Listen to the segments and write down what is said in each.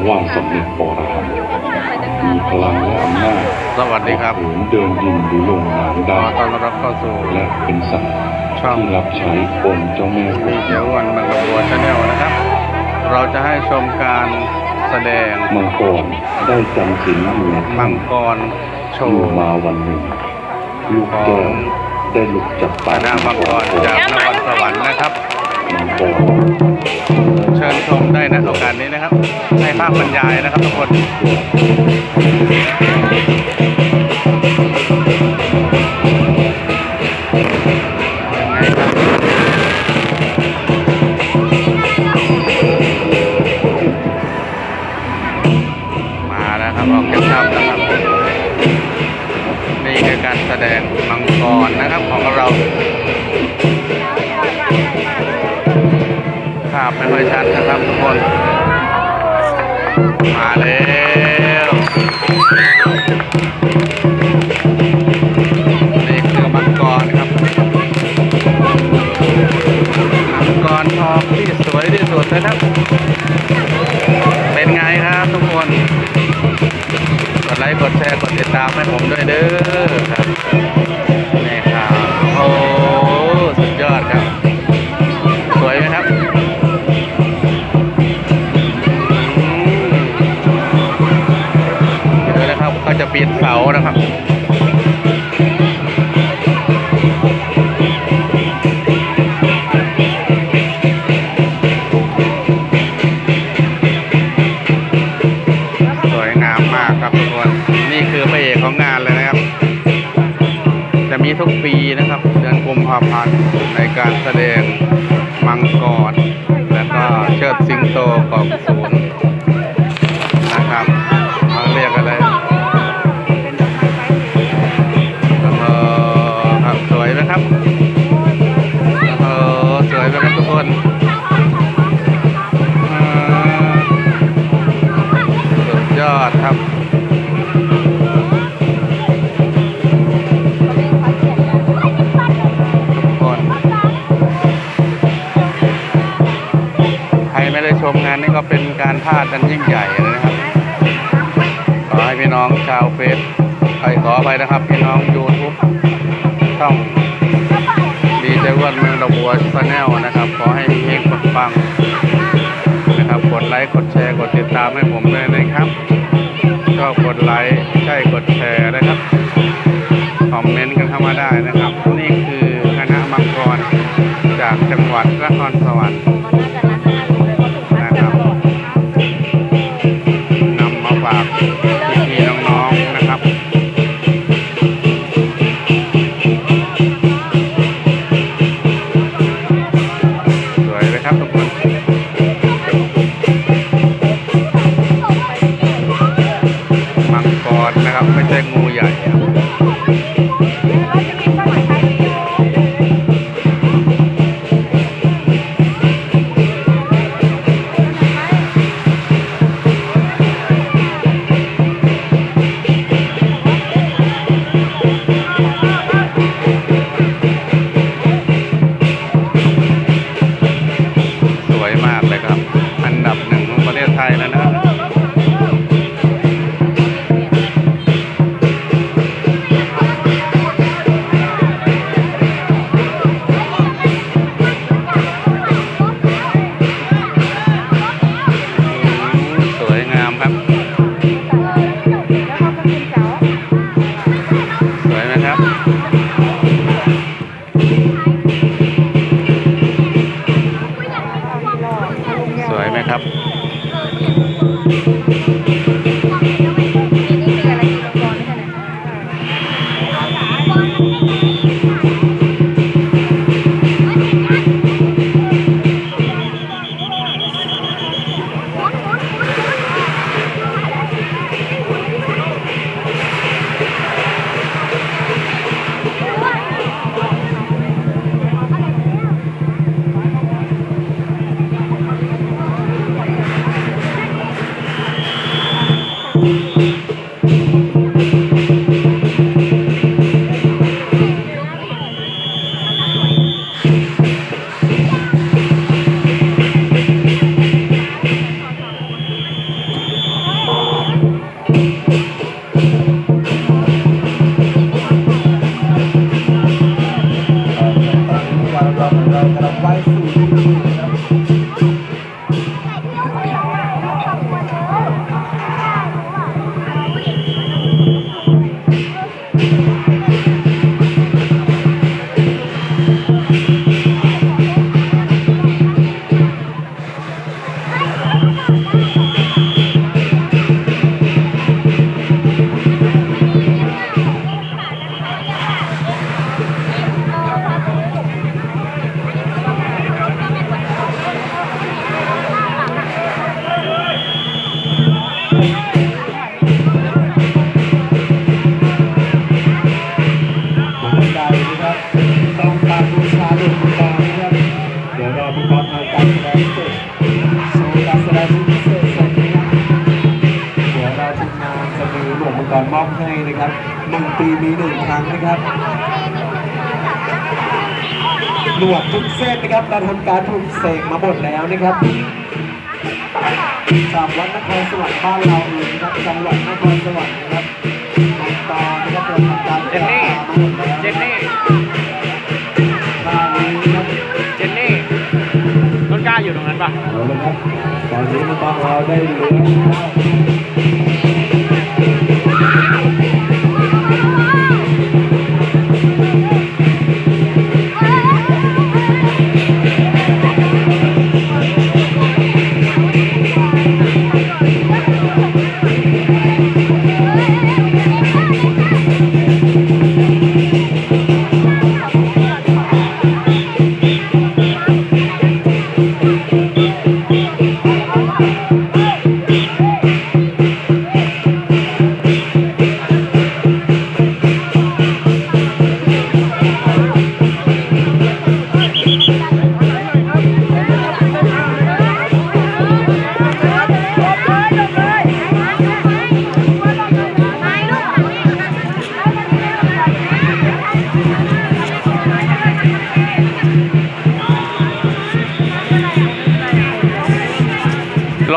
ราะว่าสำเร็จบรหันมีพลังและอำนาจสวัสดีครับโหนเดินดินหรือลงน้ำขอได้ต้อนรับเข้าสู่และเป็นสัตว์ช่องที่รับใช้องค์เจ้าแม่โหเดี๋ยววันบังกะบัวชาแนลนะครับ เราจะให้ชมการแสดงมังกรได้จำศีลเหนือมังกรโชอยู่ว์ มาวันหนึ่งลูกแก้วได้หลุดจากปากหน้ามังกรจากนครสวรรค์นะครับมังกร เชิญชมได้นะโอกาสนี้นะครับให้ภาพบรรยายนะครับทุกคนมาแล้วครับออกจากถ้ำแล้วครับนี่คือการแสดงมังกรนะครับของเราาพไม่ค่อยชัดนะครับทุกคน มาแล้วนี่คือมังกรครับมังกรทองที่สวยที่สุดนะครับ เป็นไงครับทุกคน กดไลค์กดแชร์กดติดตามให้ผมด้วยเด้อครับ เขานเสานะครับสวยงามมากครับทุกคนนี่คือพระเอกของงานเลยนะครับ จะมีทุกปีนะครับ เดือนกุมภาพันธ์ในการแสดงมังกรแล้วก็เชิดสิงโตกองศูนย์ ก็เป็นการพาดกันยิ่งใหญ่เลยนะครับขอให้พี่น้องชาวเฟซไปขอไปนะครับพี่น้องยูทูบช่องดีเจวันเมืองดอกบัวชาแนลนะครับ ขอให้มีเฮงกดฟังนะครับกดไลค์กดแชร์กดติดตามให้ผมด้วยนะครับชอบกดไลค์ใช่กดแชร์นะครับคอมเมนต์กันเข้ามาได้นะครับ นี่คือคณะมังกรจากจังหวัดนครสวรรค์ น Música ม นะครับหนึ่งปีมีหนึ่งครั้งนะครับหนวดทุกเส้นนะครับเราทำการถูกเสกมาหมดแล้วนะครับจากวัดนครสวรรค์บ้านเราเองนะครับจังหวัดนครสวรรค์นะครับในตอนนะครับเราทำการเจนนี่มาหมดแล้วเจนนี่ท่านี้นะครับเจนนี่ต้นกล้าอยู่ตรงนั้นปะเอาละครับตอนนี้น้องๆเราได้เหลือ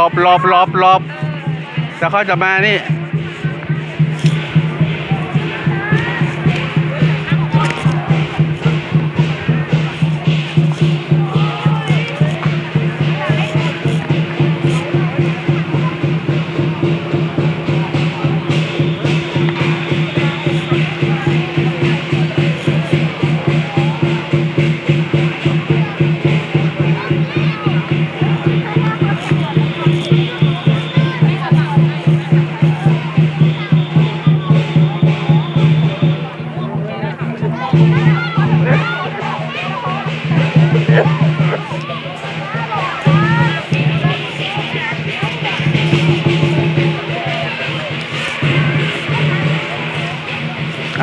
บหลบหลบหลบแต่เขาจะมานี่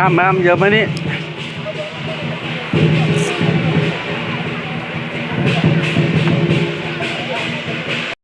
ข้ามอ้ามเยอะไหมนี่